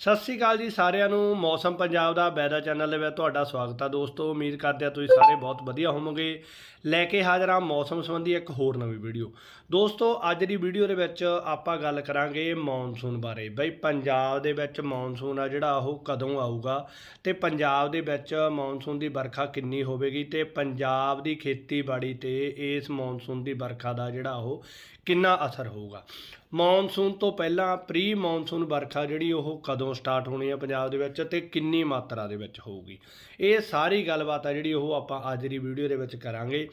ਸਤਿ ਸ੍ਰੀ ਅਕਾਲ ਜੀ ਸਾਰਿਆਂ ਨੂੰ, ਮੌਸਮ ਪੰਜਾਬ ਦਾ ਬੈਦਾ ਚੈਨਲ ਦੇ ਵਿੱਚ ਤੁਹਾਡਾ ਸਵਾਗਤ ਆ ਦੋਸਤੋ, ਉਮੀਦ ਕਰਦੇ ਆ ਤੁਸੀਂ ਸਾਰੇ ਬਹੁਤ ਵਧੀਆ ਹੋਵੋਗੇ। ਲੈ ਕੇ ਹਾਜ਼ਰ ਹਾਂ ਮੌਸਮ ਸੰਬੰਧੀ ਇੱਕ ਹੋਰ ਨਵੀਂ ਵੀਡੀਓ। ਦੋਸਤੋ, ਅੱਜ ਦੀ ਵੀਡੀਓ ਦੇ ਵਿੱਚ ਆਪਾਂ ਗੱਲ ਕਰਾਂਗੇ ਮੌਨਸੂਨ ਬਾਰੇ। ਬਈ ਪੰਜਾਬ ਦੇ ਵਿੱਚ ਮੌਨਸੂਨ ਆ ਜਿਹੜਾ, ਉਹ ਕਦੋਂ ਆਊਗਾ? ਤੇ ਪੰਜਾਬ ਦੇ ਵਿੱਚ ਮੌਨਸੂਨ ਦੀ ਵਰਖਾ ਕਿੰਨੀ ਹੋਵੇਗੀ? ਤੇ ਪੰਜਾਬ ਦੀ ਖੇਤੀਬਾੜੀ ਤੇ ਇਸ ਮੌਨਸੂਨ ਦੀ ਵਰਖਾ ਦਾ ਜਿਹੜਾ, ਉਹ ਕਿੰਨਾ ਅਸਰ ਹੋਊਗਾ? ਮੌਨਸੂਨ ਤੋਂ ਪਹਿਲਾਂ ਪ੍ਰੀ ਮੌਨਸੂਨ ਵਰਖਾ ਜਿਹੜੀ ਉਹ ਕਦੋਂ ਸਟਾਰਟ ਹੋਣੀ ਹੈ ਪੰਜਾਬ ਦੇ ਵਿੱਚ ਤੇ ਕਿੰਨੀ ਮਾਤਰਾ ਦੇ ਵਿੱਚ ਹੋਊਗੀ? ਇਹ ਸਾਰੀ ਗੱਲਬਾਤ ਆ ਜਿਹੜੀ ਉਹ ਆਪਾਂ ਅੱਜ ਦੀ ਵੀਡੀਓ ਦੇ ਵਿੱਚ ਕਰਾਂਗੇ।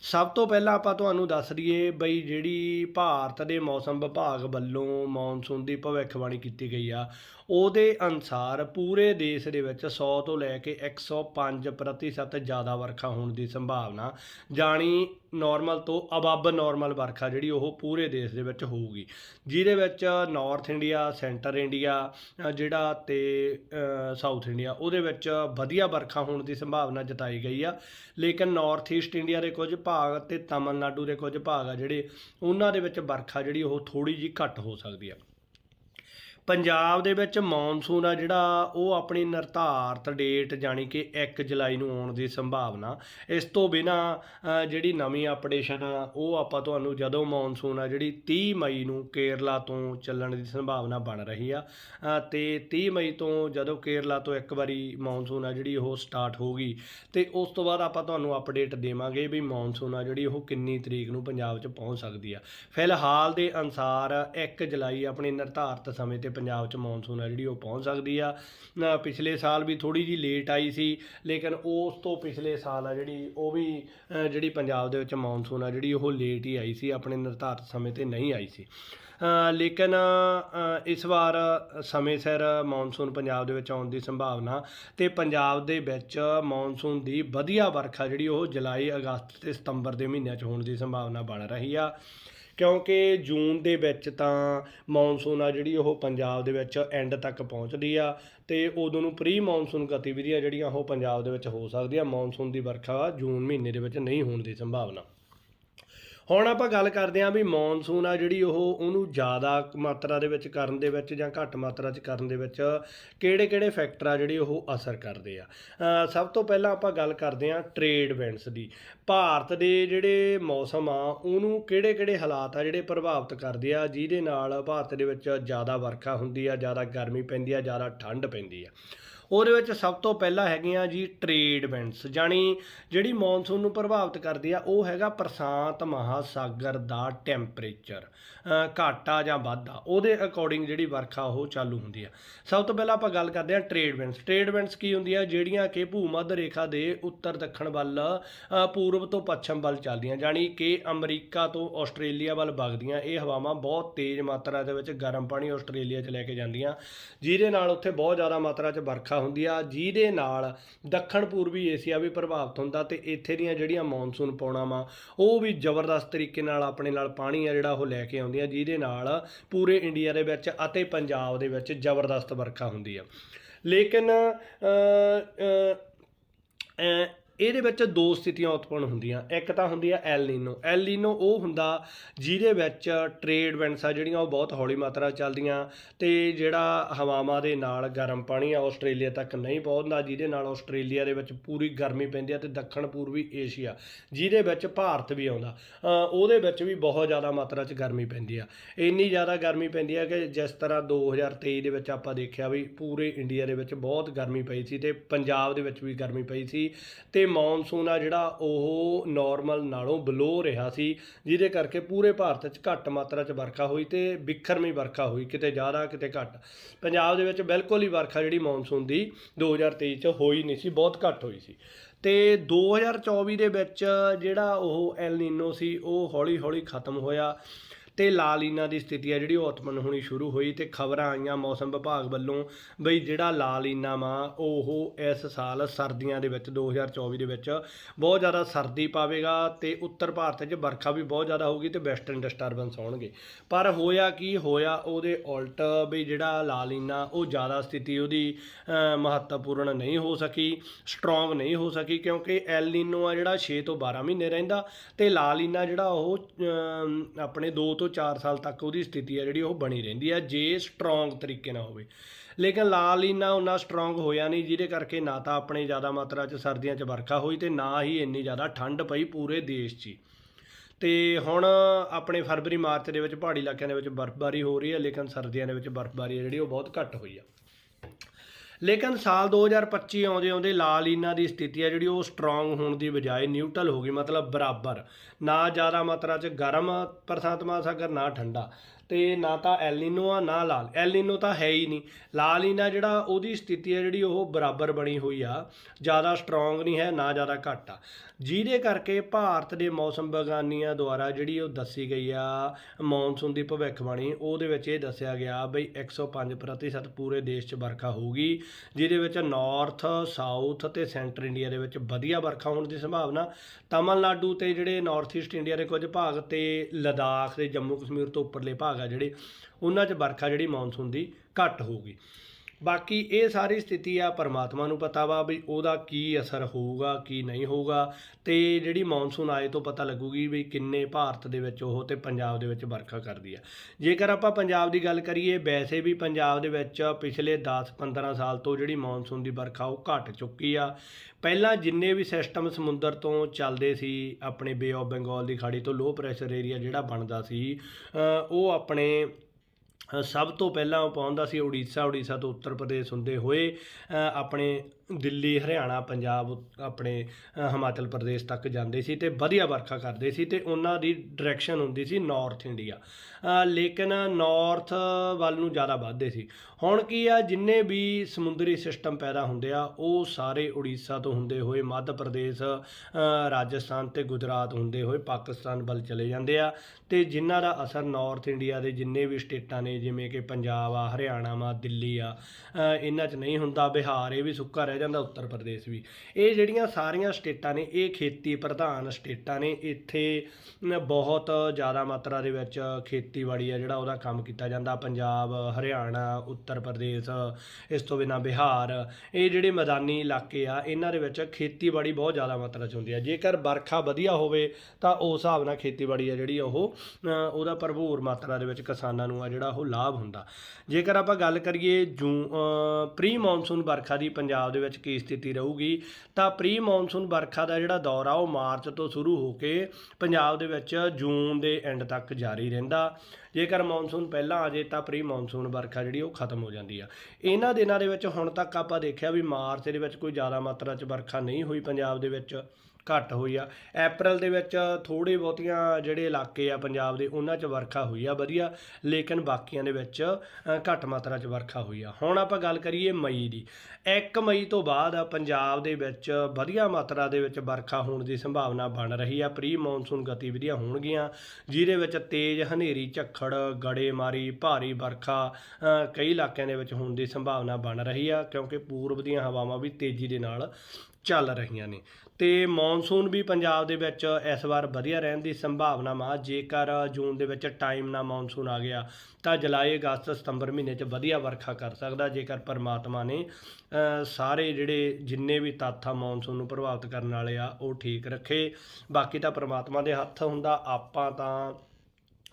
ਸਭ ਤੋਂ ਪਹਿਲਾਂ ਆਪਾਂ ਤੁਹਾਨੂੰ ਦੱਸ ਦਈਏ ਬਈ ਜਿਹੜੀ ਭਾਰਤ ਦੇ ਮੌਸਮ ਵਿਭਾਗ ਵੱਲੋਂ ਮੌਨਸੂਨ ਦੀ ਭਵਿੱਖਬਾਣੀ ਕੀਤੀ ਗਈ ਆ ਉਹਦੇ ਅਨੁਸਾਰ ਪੂਰੇ ਦੇਸ਼ ਦੇ ਵਿੱਚ 100 ਤੋਂ ਲੈ ਕੇ 105% ਪ੍ਰਤੀਸ਼ਤ ਜ਼ਿਆਦਾ ਵਰਖਾ ਹੋਣ ਦੀ ਸੰਭਾਵਨਾ, ਜਾਣੀ ਨਾਰਮਲ ਤੋਂ ਅਬਵ ਨਾਰਮਲ ਵਰਖਾ ਜਿਹੜੀ ਉਹ ਪੂਰੇ ਦੇਸ਼ ਦੇ ਵਿੱਚ ਹੋਊਗੀ। ਜਿਹਦੇ ਵਿੱਚ ਨਾਰਥ ਇੰਡੀਆ ਸੈਂਟਰ ਇੰਡੀਆ ਜਿਹੜਾ ਤੇ ਸਾਊਥ ਇੰਡੀਆ ਉਹਦੇ ਵਿੱਚ ਵਧੀਆ ਵਰਖਾ ਹੋਣ ਦੀ ਸੰਭਾਵਨਾ ਜਤਾਈ ਗਈ ਆ। ਲੇਕਿਨ ਨਾਰਥ ਈਸਟ ਇੰਡੀਆ ਦੇ ਕੁਝ ਭਾਗ ਤੇ ਤਾਮਿਲਨਾਡੂ ਦੇ ਕੁਝ ਭਾਗ ਆ ਜਿਹੜੇ ਉਹਨਾਂ ਦੇ ਵਿੱਚ ਵਰਖਾ ਜਿਹੜੀ ਉਹ ਥੋੜੀ ਜਿਹੀ ਘੱਟ ਹੋ ਸਕਦੀ ਆ। ਪੰਜਾਬ ਦੇ ਵਿੱਚ ਮੌਨਸੂਨ ਆ ਜਿਹੜਾ ਉਹ ਆਪਣੀ ਨਿਰਧਾਰਤ ਡੇਟ ਜਾਣੀ ਕਿ 1 ਜੁਲਾਈ ਨੂੰ ਆਉਣ ਦੀ ਸੰਭਾਵਨਾ। ਇਸ ਤੋਂ ਬਿਨਾ ਜਿਹੜੀ ਨਵੀਂ ਅਪਡੇਸ਼ਨ ਆ ਉਹ ਆਪਾਂ ਤੁਹਾਨੂੰ ਜਦੋਂ ਮੌਨਸੂਨ ਆ ਜਿਹੜੀ 30 ਮਈ ਨੂੰ ਕੇਰਲਾ ਤੋਂ ਚੱਲਣ ਦੀ ਸੰਭਾਵਨਾ ਬਣ ਰਹੀ ਆ ਅ, ਤੇ 30 ਮਈ ਤੋਂ ਜਦੋਂ ਕੇਰਲਾ ਤੋਂ ਇੱਕ ਵਾਰੀ ਮੌਨਸੂਨ ਆ ਜਿਹੜੀ ਉਹ ਸਟਾਰਟ ਹੋਊਗੀ ਤੇ ਉਸ ਤੋਂ ਬਾਅਦ ਆਪਾਂ ਤੁਹਾਨੂੰ ਅਪਡੇਟ ਦੇਵਾਂਗੇ ਵੀ ਮੌਨਸੂਨ ਆ ਜਿਹੜੀ ਉਹ ਕਿੰਨੀ ਤਰੀਕ ਨੂੰ ਪੰਜਾਬ 'ਚ ਪਹੁੰਚ ਸਕਦੀ ਆ। ਫਿਲਹਾਲ ਦੇ ਅਨਸਾਰ 1 ਜੁਲਾਈ ਆਪਣੀ ਨਿਰਧਾਰਤ ਸਮੇਂ ਤੇ ਪੰਜਾਬ 'ਚ ਮੌਨਸੂਨ ਆ ਜਿਹੜੀ ਉਹ ਪਹੁੰਚ ਸਕਦੀ ਆ। ਪਿਛਲੇ ਸਾਲ ਵੀ ਥੋੜੀ ਜੀ ਲੇਟ ਆਈ ਸੀ, ਲੇਕਿਨ ਉਸ ਤੋਂ ਪਿਛਲੇ ਸਾਲ ਆ ਜਿਹੜੀ, ਉਹ ਵੀ ਜਿਹੜੀ ਪੰਜਾਬ ਦੇ ਵਿੱਚ ਮੌਨਸੂਨ ਆ, ਜਿਹੜੀ ਉਹ ਲੇਟ ਹੀ ਆਈ ਸੀ, ਆਪਣੇ ਨਿਰਧਾਰਤ ਸਮੇਂ ਤੇ ਨਹੀਂ ਆਈ ਸੀ। ਲੇਕਿਨ ਇਸ ਵਾਰ ਸਮੇਂ ਸਿਰ ਮੌਨਸੂਨ ਪੰਜਾਬ ਦੇ ਵਿੱਚ ਆਉਣ ਦੀ ਸੰਭਾਵਨਾ ਤੇ ਪੰਜਾਬ ਦੇ ਵਿੱਚ ਮੌਨਸੂਨ ਦੀ ਵਧੀਆ ਵਰਖਾ ਜਿਹੜੀ ਉਹ ਜੁਲਾਈ ਅਗਸਤ ਤੇ ਸਤੰਬਰ ਦੇ ਮਹੀਨਿਆਂ 'ਚ ਹੋਣ ਦੀ ਸੰਭਾਵਨਾ ਬਣ ਰਹੀ ਆ। ਕਿਉਂਕਿ ਜੂਨ ਦੇ ਵਿੱਚ ਤਾਂ ਮੌਨਸੂਨ ਆ ਜਿਹੜੀ ਉਹ ਪੰਜਾਬ ਦੇ ਵਿੱਚ ਐਂਡ ਤੱਕ ਪਹੁੰਚਦੀ ਆ ਤੇ ਉਦੋਂ ਨੂੰ ਪ੍ਰੀ ਮੌਨਸੂਨ ਗਤੀਵਿਧੀਆਂ ਜਿਹੜੀਆਂ ਉਹ ਪੰਜਾਬ ਦੇ ਵਿੱਚ ਹੋ ਸਕਦੀਆਂ। ਮੌਨਸੂਨ ਦੀ ਵਰਖਾ ਜੂਨ ਮਹੀਨੇ ਦੇ ਵਿੱਚ ਨਹੀਂ ਹੋਣ ਦੀ ਸੰਭਾਵਨਾ। ਹੁਣ ਆਪਾਂ ਗੱਲ ਕਰਦੇ ਹਾਂ ਵੀ ਮੌਨਸੂਨ ਆ ਜਿਹੜੀ ਉਹ, ਉਹਨੂੰ ਜ਼ਿਆਦਾ ਮਾਤਰਾ ਦੇ ਵਿੱਚ ਕਰਨ ਦੇ ਵਿੱਚ ਜਾਂ ਘੱਟ ਮਾਤਰਾ 'ਚ ਕਰਨ ਦੇ ਵਿੱਚ ਕਿਹੜੇ-ਕਿਹੜੇ ਫੈਕਟਰ ਆ ਜਿਹੜੇ ਉਹ ਅਸਰ ਕਰਦੇ ਆ? ਸਭ ਤੋਂ ਪਹਿਲਾਂ ਆਪਾਂ ਗੱਲ ਕਰਦੇ ਹਾਂ ਟ੍ਰੇਡ ਵਿੰਡਸ ਦੀ। ਭਾਰਤ ਦੇ ਜਿਹੜੇ ਮੌਸਮ ਆ, ਉਹਨੂੰ ਕਿਹੜੇ-ਕਿਹੜੇ ਹਾਲਾਤ ਆ ਜਿਹੜੇ ਪ੍ਰਭਾਵਿਤ ਕਰਦੇ ਆ, ਜਿਹਦੇ ਨਾਲ ਭਾਰਤ ਦੇ ਵਿੱਚ ਜ਼ਿਆਦਾ ਵਰਖਾ ਹੁੰਦੀ ਆ, ਜ਼ਿਆਦਾ ਗਰਮੀ ਪੈਂਦੀ ਆ, ਜ਼ਿਆਦਾ ਠੰਡ ਪੈਂਦੀ ਆ। ਉਹਦੇ ਵਿੱਚ ਸਭ ਤੋਂ ਪਹਿਲਾਂ ਹੈਗੀਆਂ ਜੀ ਟ੍ਰੇਡ ਵਿੰਡਸ ਜਾਣੀ ਜਿਹੜੀ ਮੌਨਸੂਨ ਨੂੰ ਪ੍ਰਭਾਵਿਤ ਕਰਦੀ ਆ, ਉਹ ਹੈਗਾ ਪ੍ਰਸ਼ਾਂਤ ਮਹਾਸਾਗਰ ਦਾ ਟੈਂਪਰੇਚਰ ਘਾਟਾ ਜਾਂ ਵਾਧਾ, ਉਹਦੇ ਅਕੋਰਡਿੰਗ ਜਿਹੜੀ ਵਰਖਾ ਉਹ ਚਾਲੂ ਹੁੰਦੀ ਆ। ਸਭ ਤੋਂ ਪਹਿਲਾਂ ਆਪਾਂ ਗੱਲ ਕਰਦੇ ਹਾਂ ਟ੍ਰੇਡ ਵਿੰਡਸ ਟ੍ਰੇਡ ਵਿੰਡਸ ਕੀ ਹੁੰਦੀਆਂ, ਜਿਹੜੀਆਂ ਕਿ ਭੂ-ਮੱਧ ਰੇਖਾ ਦੇ ਉੱਤਰ ਦੱਖਣ ਵੱਲ ਪੂਰਬ ਤੋਂ ਪੱਛਮ ਵੱਲ ਚੱਲਦੀਆਂ, ਜਾਣੀ ਕਿ ਅਮਰੀਕਾ ਤੋਂ ਆਸਟ੍ਰੇਲੀਆ ਵੱਲ ਵਗਦੀਆਂ, ਇਹ ਹਵਾਵਾਂ ਬਹੁਤ ਤੇਜ਼ ਮਾਤਰਾ ਦੇ ਵਿੱਚ ਗਰਮ ਪਾਣੀ ਆਸਟ੍ਰੇਲੀਆ 'ਚ ਲੈ ਕੇ ਜਾਂਦੀਆਂ, ਜਿਹਦੇ ਨਾਲ ਉੱਥੇ ਬਹੁਤ ਜ਼ਿਆਦਾ ਮਾਤਰਾ 'ਚ ਵਰਖਾ ਹੁੰਦੀ ਆ, ਜਿਹਦੇ ਨਾਲ ਦੱਖਣ ਪੂਰਬੀ ਏਸ਼ੀਆ ਵੀ ਪ੍ਰਭਾਵਿਤ ਹੁੰਦਾ ਤੇ ਇੱਥੇ ਦੀਆਂ ਜਿਹੜੀਆਂ ਮੌਨਸੂਨ ਪੌਣਾਵਾਂ ਉਹ ਵੀ ਜ਼ਬਰਦਸਤ ਤਰੀਕੇ ਨਾਲ ਆਪਣੇ ਨਾਲ ਪਾਣੀ ਆ ਜਿਹੜਾ ਉਹ ਲੈ ਕੇ ਆਉਂਦੀਆਂ, ਜਿਹਦੇ ਨਾਲ ਪੂਰੇ ਇੰਡੀਆ ਦੇ ਵਿੱਚ ਅਤੇ ਪੰਜਾਬ ਦੇ ਵਿੱਚ ਜ਼ਬਰਦਸਤ ਵਰਖਾ ਹੁੰਦੀ ਆ। ਲੇਕਿਨ ਇਹਦੇ ਵਿੱਚ ਦੋ ਸਥਿਤੀਆਂ ਉਤਪੰਨ ਹੁੰਦੀਆਂ। ਇੱਕ ਤਾਂ ਹੁੰਦੀ ਆ ਐਲ ਨੀਨੋ ਐਲ ਨੀਨੋ ਉਹ ਹੁੰਦਾ ਜਿਹਦੇ ਵਿੱਚ ਟ੍ਰੇਡ ਵਿੰਡਸ ਆ ਜਿਹੜੀਆਂ, ਉਹ ਬਹੁਤ ਹੌਲੀ ਮਾਤਰਾ 'ਚ ਚੱਲਦੀਆਂ ਤੇ ਜਿਹੜਾ ਹਵਾਵਾਂ ਦੇ ਨਾਲ ਗਰਮ ਪਾਣੀ ਆ, ਆਸਟ੍ਰੇਲੀਆ ਤੱਕ ਨਹੀਂ ਪਹੁੰਚਦਾ, ਜਿਹਦੇ ਨਾਲ ਆਸਟ੍ਰੇਲੀਆ ਦੇ ਵਿੱਚ ਪੂਰੀ ਗਰਮੀ ਪੈਂਦੀ ਆ ਤੇ ਦੱਖਣ ਪੂਰਬੀ ਏਸ਼ੀਆ, ਜਿਹਦੇ ਵਿੱਚ ਭਾਰਤ ਵੀ ਆਉਂਦਾ। ਉਹਦੇ ਵਿੱਚ ਵੀ ਬਹੁਤ ਜ਼ਿਆਦਾ ਮਾਤਰਾ 'ਚ ਗਰਮੀ ਪੈਂਦੀ ਆ। ਇੰਨੀ ਜ਼ਿਆਦਾ ਗਰਮੀ ਪੈਂਦੀ ਆ ਕਿ ਜਿਸ ਤਰ੍ਹਾਂ 2023 ਦੇ ਵਿੱਚ ਆਪਾਂ ਦੇਖਿਆ ਵੀ ਪੂਰੇ ਇੰਡੀਆ ਦੇ ਵਿੱਚ ਬਹੁਤ ਗਰਮੀ ਪਈ ਸੀ ਤੇ ਪੰਜਾਬ ਦੇ ਵਿੱਚ ਵੀ ਗਰਮੀ ਪਈ ਸੀ ਤੇ ਮੌਨਸੂਨ ਆ ਜਿਹੜਾ ਉਹ ਨਾਰਮਲ ਨਾਲੋਂ ਬਲੋ ਰਿਹਾ ਸੀ, ਜਿਹਦੇ ਕਰਕੇ ਪੂਰੇ ਭਾਰਤ 'ਚ ਘੱਟ ਮਾਤਰਾ 'ਚ ਵਰਖਾ ਹੋਈ ਤੇ ਬਿਖਰਵੀਂ ਵਰਖਾ ਹੋਈ, ਕਿਤੇ ਜ਼ਿਆਦਾ, ਕਿਤੇ ਘੱਟ। ਪੰਜਾਬ ਦੇ ਵਿੱਚ ਬਿਲਕੁਲ ਹੀ ਵਰਖਾ ਜਿਹੜੀ ਮੌਨਸੂਨ ਦੀ 2023 'ਚ ਹੋਈ ਨਹੀਂ ਸੀ, ਬਹੁਤ ਘੱਟ ਹੋਈ ਸੀ। ਤੇ 2024 ਦੇ ਵਿੱਚ ਜਿਹੜਾ ਉਹ ਐਲ ਨੀਨੋ ਸੀ, ਉਹ ਹੌਲੀ ਹੌਲੀ ਖਤਮ ਹੋਇਆ। ਤੇ ਲਾਲੀਨਾ ਦੀ ਸਥਿਤੀ ਆ ਜਿਹੜੀ ਉਹ ਉਤਪੰਨ ਹੋਣੀ ਸ਼ੁਰੂ ਹੋਈ ਤੇ ਖਬਰਾਂ ਆਈਆਂ ਮੌਸਮ ਵਿਭਾਗ ਵੱਲੋਂ ਬਈ ਜਿਹੜਾ ਲਾਲੀਨਾ ਵਾ, ਉਹ ਇਸ ਸਾਲ ਸਰਦੀਆਂ ਦੇ ਵਿੱਚ 2024 ਦੇ ਵਿੱਚ ਬਹੁਤ ਜ਼ਿਆਦਾ ਸਰਦੀ ਪਾਵੇਗਾ ਤੇ ਉੱਤਰ ਭਾਰਤ 'ਚ ਵਰਖਾ ਵੀ ਬਹੁਤ ਜ਼ਿਆਦਾ ਹੋਊਗੀ ਤੇ ਵੈਸਟਰਨ ਡਿਸਟਰਬੈਂਸ ਹੋਣਗੇ ਪਰ ਹੋਇਆ ਕੀ, ਹੋਇਆ ਉਹਦੇ ਉਲਟ ਵੀ ਜਿਹੜਾ ਲਾਲ ਇਨਾ ਉਹ ਜ਼ਿਆਦਾ ਸਥਿਤੀ ਉਹਦੀ ਮਹੱਤਵਪੂਰਨ ਨਹੀਂ ਹੋ ਸਕੀ ਸਟਰੋਂਗ ਨਹੀਂ ਹੋ ਸਕੀ, ਕਿਉਂਕਿ ਐਲ ਨੀਨੋ ਆ ਜਿਹੜਾ 6 ਤੋਂ 12 ਮਹੀਨੇ ਰਹਿੰਦਾ ਤੇ ਲਾਲੀਨਾ ਜਿਹੜਾ ਉਹ ਆਪਣੇ 2 ਤੋਂ ਤੋਂ 4 ਸਾਲ ਤੱਕ ਉਹਦੀ ਸਥਿਤੀ ਹੈ ਜਿਹੜੀ ਉਹ ਬਣੀ ਰਹਿੰਦੀ ਹੈ, ਜੇ ਸਟਰੋਂਗ ਤਰੀਕੇ ਨਾਲ ਹੋਵੇ ਲੇਕਿਨ ਲਾਲ ਲੀਨਾ ਉਨਾ ਸਟਰੋਂਗ ਹੋਇਆ ਨਹੀਂ, ਜਿਹਦੇ ਕਰਕੇ ਨਾ ਤਾਂ ਆਪਣੇ ਜ਼ਿਆਦਾ ਮਾਤਰਾ 'ਚ ਸਰਦੀਆਂ 'ਚ ਵਰਖਾ ਹੋਈ ਤੇ ਨਾ ਹੀ ਇੰਨੀ ਜ਼ਿਆਦਾ ਠੰਡ ਪਈ ਪੂਰੇ ਦੇਸ਼ 'ਚ ਹੀ। ਤੇ ਹੁਣ ਆਪਣੇ ਫਰਵਰੀ ਮਾਰਚ ਦੇ ਵਿੱਚ ਪਹਾੜੀ ਇਲਾਕਿਆਂ ਦੇ ਵਿੱਚ ਬਰਫ਼ਬਾਰੀ ਹੋ ਰਹੀ ਹੈ, ਲੇਕਿਨ ਸਰਦੀਆਂ ਦੇ ਵਿੱਚ ਬਰਫ਼ਬਾਰੀ ਹੈ ਜਿਹੜੀ ਉਹ ਬਹੁਤ ਘੱਟ ਹੋਈ ਆ ਲੇਕਿਨ ਸਾਲ 2025 ਆਉਂਦੇ ਆਉਂਦੇ ਲਾ ਲੀਨਾ ਦੀ ਸਥਿਤੀ ਆ ਜਿਹੜੀ ਉਹ ਸਟਰੋਂਗ ਹੋਣ ਦੀ ਬਜਾਏ ਨਿਊਟਰਲ ਹੋ ਗਈ, ਮਤਲਬ ਬਰਾਬਰ। ਨਾ ਜ਼ਿਆਦਾ ਮਾਤਰਾ 'ਚ ਗਰਮ ਪ੍ਰਸ਼ਾਂਤ ਮਹਾਸਾਗਰ ਨਾ ਠੰਡਾ ਤੇ ਨਾ ਤਾਂ ਐਲੀਨੋ ਆ, ਨਾ ਲਾਲ। ਐਲੀਨੋ ਤਾਂ ਹੈ ਹੀ ਨਹੀਂ। ਲਾਲ ਲੀਨਾ ਜਿਹੜਾ ਉਹਦੀ ਸਥਿਤੀ ਹੈ ਜਿਹੜੀ ਉਹ ਬਰਾਬਰ ਬਣੀ ਹੋਈ ਆ। ਜ਼ਿਆਦਾ ਸਟਰੋਂਗ ਨਹੀਂ ਹੈ, ਨਾ ਜ਼ਿਆਦਾ ਘੱਟ ਆ। ਜਿਹਦੇ ਕਰਕੇ ਭਾਰਤ ਦੇ ਮੌਸਮ ਵਿਗਿਆਨੀਆਂ ਦੁਆਰਾ ਜਿਹੜੀ ਉਹ ਦੱਸੀ ਗਈ ਆ, ਮੌਨਸੂਨ ਦੀ ਭਵਿੱਖਬਾਣੀ, ਉਹਦੇ ਵਿੱਚ ਇਹ ਦੱਸਿਆ ਗਿਆ ਬਈ 105% ਪੂਰੇ ਦੇਸ਼ 'ਚ ਵਰਖਾ ਹੋਊਗੀ, ਜਿਹਦੇ ਵਿੱਚ ਨਾਰਥ ਸਾਊਥ ਤੇ ਸੈਂਟਰ ਇੰਡੀਆ ਦੇ ਵਿੱਚ ਵਧੀਆ ਵਰਖਾ ਹੋਣ ਦੀ ਸੰਭਾਵਨਾ। ਤਮਿਲਨਾਡੂ ਤੇ ਜਿਹੜੇ ਨਾਰਥ ਈਸਟ ਇੰਡੀਆ ਦੇ ਕੁਝ ਭਾਗ ਤੇ ਲਦਾਖ ਤੇ ਜੰਮੂ ਕਸ਼ਮੀਰ ਤੋਂ ਉੱਪਰਲੇ ਭਾਗ ਆ ਜਿਹੜੇ ਉਹਨਾਂ 'ਚ ਵਰਖਾ ਜਿਹੜੀ ਮੌਨਸੂਨ ਦੀ ਘੱਟ ਹੋਊਗੀ। ਬਾਕੀ ਇਹ ਸਾਰੀ ਸਥਿਤੀ ਆ, ਪਰਮਾਤਮਾ ਨੂੰ ਪਤਾ ਵਾ ਵੀ ਉਹਦਾ ਕੀ ਅਸਰ ਹੋਊਗਾ, ਕੀ ਨਹੀਂ ਹੋਊਗਾ ਤੇ ਜਿਹੜੀ ਮੌਨਸੂਨ ਆਏ ਤੋਂ ਪਤਾ ਲੱਗੂਗੀ ਵੀ ਕਿੰਨੇ ਭਾਰਤ ਦੇ ਵਿੱਚ ਉਹ ਤੇ ਪੰਜਾਬ ਦੇ ਵਿੱਚ ਵਰਖਾ ਕਰਦੀ ਆ। ਜੇਕਰ ਆਪਾਂ ਪੰਜਾਬ ਦੀ ਗੱਲ ਕਰੀਏ, ਵੈਸੇ ਵੀ ਪੰਜਾਬ ਦੇ ਵਿੱਚ ਪਿਛਲੇ 10-15 ਸਾਲ ਤੋਂ ਜਿਹੜੀ ਮੌਨਸੂਨ ਦੀ ਵਰਖਾ ਉਹ ਘਟ ਚੁੱਕੀ ਆ। ਪਹਿਲਾਂ ਜਿੰਨੇ ਵੀ ਸਿਸਟਮ ਸਮੁੰਦਰ ਤੋਂ ਚੱਲਦੇ ਸੀ, ਆਪਣੇ ਬੇ ਆਫ ਬੰਗਾਲ ਦੀ ਖਾੜੀ ਤੋਂ ਲੋ ਪ੍ਰੈਸ਼ਰ ਏਰੀਆ ਜਿਹੜਾ ਬਣਦਾ ਸੀ ਉਹ ਆਪਣੇ ਸਭ ਤੋਂ ਪਹਿਲਾਂ ਉਹ ਪਹੁੰਚਦਾ ਸੀ ਉੜੀਸਾ ਉੜੀਸਾ ਤੋਂ ਉੱਤਰ ਪ੍ਰਦੇਸ਼ ਹੁੰਦੇ ਹੋਏ ਆਪਣੇ ਦਿੱਲੀ, ਹਰਿਆਣਾ, ਪੰਜਾਬ ਆਪਣੇ ਹਿਮਾਚਲ ਪ੍ਰਦੇਸ਼ ਤੱਕ ਜਾਂਦੇ ਸੀ ਤੇ ਵਧੀਆ ਵਰਖਾ ਕਰਦੇ ਸੀ ਤੇ ਉਹਨਾਂ ਦੀ ਡਾਇਰੈਕਸ਼ਨ ਹੁੰਦੀ ਸੀ ਨਾਰਥ ਇੰਡੀਆ ਲੇਕਿਨ ਨਾਰਥ ਵੱਲ ਨੂੰ ਜ਼ਿਆਦਾ ਵੱਧਦੇ ਸੀ। ਹੁਣ ਕੀ ਆ, ਜਿੰਨੇ ਵੀ ਸਮੁੰਦਰੀ ਸਿਸਟਮ ਪੈਦਾ ਹੁੰਦੇ ਆ, ਉਹ ਸਾਰੇ ਉੜੀਸਾ ਤੋਂ ਹੁੰਦੇ ਹੋਏ ਮੱਧ ਪ੍ਰਦੇਸ਼ ਰਾਜਸਥਾਨ ਤੇ ਗੁਜਰਾਤ ਹੁੰਦੇ ਹੋਏ ਪਾਕਿਸਤਾਨ ਵੱਲ ਚਲੇ ਜਾਂਦੇ ਆ ਤੇ ਜਿਨ੍ਹਾਂ ਦਾ ਅਸਰ ਨਾਰਥ ਇੰਡੀਆ ਦੇ ਜਿੰਨੇ ਵੀ ਸਟੇਟਾਂ ਨੇ, ਜਿਵੇਂ ਕਿ ਪੰਜਾਬ ਆ, ਹਰਿਆਣਾ ਵਾ, ਦਿੱਲੀ ਆ ਇਹਨਾਂ 'ਚ ਨਹੀਂ ਹੁੰਦਾ। ਬਿਹਾਰ ਇਹ ਵੀ ਸੁੱਕਾ ਰਹਿ ਜਾਂਦਾ ਉੱਤਰ ਪ੍ਰਦੇਸ਼ ਵੀ। ਇਹ ਜਿਹੜੀਆਂ ਸਾਰੀਆਂ ਸਟੇਟਾਂ ਨੇ, ਇਹ ਖੇਤੀ ਪ੍ਰਧਾਨ ਸਟੇਟਾਂ ਨੇ, ਇੱਥੇ ਬਹੁਤ ਜ਼ਿਆਦਾ ਮਾਤਰਾ ਦੇ ਵਿੱਚ ਖੇਤੀਬਾੜੀ ਆ ਜਿਹੜਾ ਉਹਦਾ ਕੰਮ ਕੀਤਾ ਜਾਂਦਾ। ਪੰਜਾਬ, ਹਰਿਆਣਾ, ਉੱਤਰ ਪ੍ਰਦੇਸ਼, ਇਸ ਤੋਂ ਬਿਨਾਂ ਬਿਹਾਰ, ਇਹ ਜਿਹੜੇ ਮੈਦਾਨੀ ਇਲਾਕੇ ਆ, ਇਹਨਾਂ ਦੇ ਵਿੱਚ ਖੇਤੀਬਾੜੀ ਬਹੁਤ ਜ਼ਿਆਦਾ ਮਾਤਰਾ 'ਚ ਹੁੰਦੀ ਆ। ਜੇਕਰ ਵਰਖਾ ਵਧੀਆ ਹੋਵੇ, ਤਾਂ ਉਸ ਹਿਸਾਬ ਨਾਲ ਖੇਤੀਬਾੜੀ ਆ ਜਿਹੜੀ ਉਹ ਉਹਦਾ ਭਰਪੂਰ ਮਾਤਰਾ ਦੇ ਵਿੱਚ ਕਿਸਾਨਾਂ ਨੂੰ ਆ ਜਿਹੜਾ ਉਹ ਲਾਭ ਹੁੰਦਾ। ਜੇਕਰ ਆਪਾਂ ਗੱਲ ਕਰੀਏ ਜੂਨ ਪ੍ਰੀ ਮੌਨਸੂਨ ਵਰਖਾ ਦੀ ਪੰਜਾਬ ਦੇ ਵਿੱਚ ਕੀ ਸਥਿਤੀ ਰਹੂਗੀ? ਤਾਂ ਪ੍ਰੀ ਮੌਨਸੂਨ ਵਰਖਾ ਦਾ ਜਿਹੜਾ ਦੌਰ ਆ, ਉਹ ਮਾਰਚ ਤੋਂ ਸ਼ੁਰੂ ਹੋ ਕੇ ਪੰਜਾਬ ਦੇ ਵਿੱਚ ਜੂਨ ਦੇ ਐਂਡ ਤੱਕ ਜਾਰੀ ਰਹਿੰਦਾ। ਜੇਕਰ ਮੌਨਸੂਨ ਪਹਿਲਾਂ ਆ ਜੇ ਤਾਂ ਪ੍ਰੀ ਮੌਨਸੂਨ ਵਰਖਾ ਜਿਹੜੀ ਉਹ ਖਤਮ ਹੋ ਜਾਂਦੀ ਆ। ਇਹਨਾਂ ਦਿਨਾਂ ਦੇ ਵਿੱਚ ਹੁਣ ਤੱਕ ਆਪਾਂ ਦੇਖਿਆ ਵੀ ਮਾਰਚ ਦੇ ਵਿੱਚ ਕੋਈ ਜ਼ਿਆਦਾ ਮਾਤਰਾ 'ਚ ਵਰਖਾ ਨਹੀਂ ਹੋਈ ਪੰਜਾਬ ਦੇ ਵਿੱਚ। ਘੱਟ ਹੋਈ ਆ। ਅਪ੍ਰੈਲ ਦੇ ਵਿੱਚ ਥੋੜੇ ਬਹੁਤੀਆਂ ਜਿਹੜੇ ਇਲਾਕੇ ਆ ਪੰਜਾਬ ਦੇ, ਉਹਨਾਂ 'ਚ ਵਰਖਾ ਹੋਈ ਆ, ਵਧੀਆ। ਲੇਕਿਨ ਬਾਕੀਆਂ ਦੇ ਵਿੱਚ ਘੱਟ ਮਾਤਰਾ 'ਚ ਵਰਖਾ ਹੋਈ ਆ। ਹੁਣ ਆਪਾਂ ਗੱਲ ਕਰੀਏ ਮਈ ਦੀ। 1 ਮਈ ਤੋਂ ਬਾਅਦ ਪੰਜਾਬ ਦੇ ਵਿੱਚ ਵਧੀਆ ਮਾਤਰਾ ਦੇ ਵਿੱਚ ਵਰਖਾ ਹੋਣ ਦੀ ਸੰਭਾਵਨਾ ਬਣ ਰਹੀ ਆ। ਪ੍ਰੀ ਮੌਨਸੂਨ ਗਤੀਵਿਧੀਆਂ ਹੋਣਗੀਆਂ, ਜਿਹਦੇ ਵਿੱਚ ਤੇਜ਼ ਹਨੇਰੀ, ਝੱਖੜ, ਗੜੇਮਾਰੀ, ਭਾਰੀ ਵਰਖਾ ਕਈ ਇਲਾਕਿਆਂ ਦੇ ਵਿੱਚ ਹੋਣ ਦੀ ਸੰਭਾਵਨਾ ਬਣ ਰਹੀ ਆ, ਕਿਉਂਕਿ ਪੂਰਬ ਦੀਆਂ ਹਵਾਵਾਂ ਵੀ ਤੇਜ਼ੀ ਦੇ ਨਾਲ ਚੱਲ ਰਹੀਆਂ ਨੇ। ਤੇ ਮੌਨਸੂਨ ਵੀ ਪੰਜਾਬ ਦੇ ਵਿੱਚ ਇਸ ਵਾਰ ਵਧੀਆ ਰਹਿਣ ਦੀ ਸੰਭਾਵਨਾ ਮਾ ਜੇਕਰ ਜੂਨ ਦੇ ਵਿੱਚ ਟਾਈਮ ਨਾਲ ਮੌਨਸੂਨ ਆ ਗਿਆ, ਤਾਂ ਜੁਲਾਈ, ਅਗਸਤ, ਸਤੰਬਰ ਮਹੀਨੇ 'ਚ ਵਧੀਆ ਵਰਖਾ ਕਰ ਸਕਦਾ। ਜੇਕਰ ਪਰਮਾਤਮਾ ਨੇ ਸਾਰੇ ਜਿਹੜੇ ਜਿੰਨੇ ਵੀ ਤੱਥ ਆ ਮੌਨਸੂਨ ਨੂੰ ਪ੍ਰਭਾਵਿਤ ਕਰਨ ਵਾਲੇ ਆ, ਉਹ ਠੀਕ ਰੱਖੇ। ਬਾਕੀ ਤਾਂ ਪਰਮਾਤਮਾ ਦੇ ਹੱਥ ਹੁੰਦਾ, ਆਪਾਂ ਤਾਂ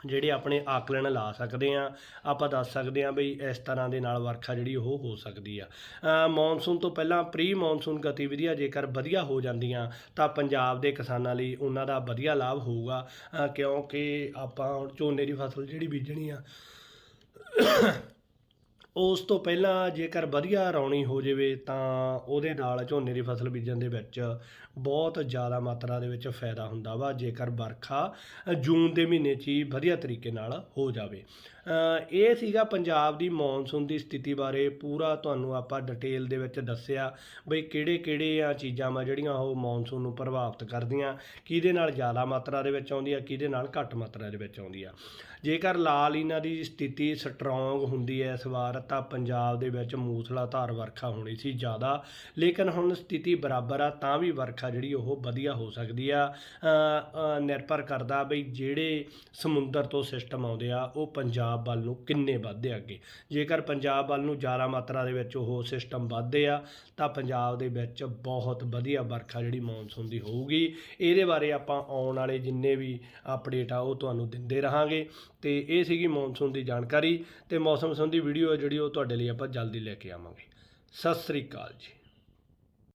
ਜਿਹੜੇ ਆਪਣੇ ਆਕਲਣ ਲਾ ਸਕਦੇ ਆ ਆਪਾਂ ਦੱਸ ਸਕਦੇ ਆ ਬਈ ਇਸ ਤਰ੍ਹਾਂ ਦੇ ਨਾਲ ਵਰਖਾ ਜਿਹੜੀ ਉਹ ਹੋ ਸਕਦੀ ਆ। ਮੌਨਸੂਨ ਤੋਂ ਪਹਿਲਾਂ ਪ੍ਰੀ ਮੌਨਸੂਨ ਗਤੀਵਿਧੀਆਂ ਜੇਕਰ ਵਧੀਆ ਹੋ ਜਾਂਦੀਆਂ, ਤਾਂ ਪੰਜਾਬ ਦੇ ਕਿਸਾਨਾਂ ਲਈ ਉਹਨਾਂ ਦਾ ਵਧੀਆ ਲਾਭ ਹੋਊਗਾ। ਕਿਉਂਕਿ ਆਪਾਂ ਝੋਨੇ ਦੀ ਫਸਲ ਜਿਹੜੀ ਬੀਜਣੀ ਆ ਉਸ ਤੋਂ ਪਹਿਲਾਂ ਜੇਕਰ ਵਧੀਆ ਰੌਣੀ ਹੋ ਜਾਵੇ ਤਾਂ ਉਹਦੇ ਨਾਲ ਝੋਨੇ ਦੀ ਫਸਲ ਬੀਜਣ ਦੇ ਵਿੱਚ ਬਹੁਤ ਜ਼ਿਆਦਾ ਮਾਤਰਾ ਦੇ ਵਿੱਚ ਫਾਇਦਾ ਹੁੰਦਾ ਵਾ, ਜੇਕਰ ਵਰਖਾ ਜੂਨ ਦੇ ਮਹੀਨੇ 'ਚ ਹੀ ਵਧੀਆ ਤਰੀਕੇ ਨਾਲ ਹੋ ਜਾਵੇ। ਇਹ ਸੀਗਾ ਪੰਜਾਬ ਦੀ ਮੌਨਸੂਨ ਦੀ ਸਥਿਤੀ ਬਾਰੇ। ਪੂਰਾ ਤੁਹਾਨੂੰ ਆਪਾਂ ਡਿਟੇਲ ਦੇ ਵਿੱਚ ਦੱਸਿਆ ਬਈ ਕਿਹੜੇ ਕਿਹੜੇ ਆ ਚੀਜ਼ਾਂ ਵਾ ਜਿਹੜੀਆਂ ਉਹ ਮੌਨਸੂਨ ਨੂੰ ਪ੍ਰਭਾਵਿਤ ਕਰਦੀਆਂ, ਕਿਹਦੇ ਨਾਲ ਜ਼ਿਆਦਾ ਮਾਤਰਾ ਦੇ ਵਿੱਚ ਆਉਂਦੀ ਆ ਕਿਹਦੇ ਨਾਲ ਘੱਟ ਮਾਤਰਾ ਦੇ ਵਿੱਚ ਆਉਂਦੀ ਆ ਜੇਕਰ ਲਾਲ ਇਹਨਾਂ ਦੀ ਸਥਿਤੀ ਸਟਰੋਂਗ ਹੁੰਦੀ ਹੈ, ਇਸ ਵਾਰ ਤਾਂ ਪੰਜਾਬ ਦੇ ਵਿੱਚ ਮੂਸਲਾਧਾਰ ਵਰਖਾ ਹੋਣੀ ਸੀ ਜ਼ਿਆਦਾ, ਲੇਕਿਨ ਹੁਣ ਸਥਿਤੀ ਬਰਾਬਰ ਆ, ਤਾਂ ਵੀ ਵਰਖਾ ਜਿਹੜੀ ਉਹ ਵਧੀਆ ਹੋ ਸਕਦੀ ਆ। ਨਿਰਭਰ ਕਰਦਾ ਬਈ ਜਿਹੜੇ ਸਮੁੰਦਰ ਤੋਂ ਸਿਸਟਮ ਆਉਂਦੇ ਆ, ਉਹ ਪੰਜਾਬ ਵੱਲ ਨੂੰ ਕਿੰਨੇ ਵੱਧਦੇ ਅੱਗੇ। ਜੇਕਰ ਪੰਜਾਬ ਵੱਲ ਨੂੰ ਜ਼ਿਆਦਾ ਮਾਤਰਾ ਦੇ ਵਿੱਚ ਉਹ ਸਿਸਟਮ ਵੱਧਦੇ ਆ, ਤਾਂ ਪੰਜਾਬ ਦੇ ਵਿੱਚ ਬਹੁਤ ਵਧੀਆ ਵਰਖਾ ਜਿਹੜੀ ਮੌਨਸੂਨ ਦੀ ਹੋਊਗੀ। ਇਹਦੇ ਬਾਰੇ ਆਪਾਂ ਆਉਣ ਵਾਲੇ ਜਿੰਨੇ ਵੀ ਅਪਡੇਟ ਆ, ਉਹ ਤੁਹਾਨੂੰ ਦਿੰਦੇ ਰਹਾਂਗੇ। ਤੇ ਇਹ ਸੀਗੀ ਮੌਨਸੂਨ ਦੀ ਜਾਣਕਾਰੀ। ਤੇ ਮੌਸਮ ਸੰਬੰਧੀ ਵੀਡੀਓ ਜਿਹੜੀ ਜਿਹੜੀ ਉਹ ਤੁਹਾਡੇ ਲਈ ਆਪਾਂ ਜਲਦੀ ਲੈ ਕੇ ਆਵਾਂਗੇ। ਸਤਿ ਸ੍ਰੀ ਅਕਾਲ ਜੀ।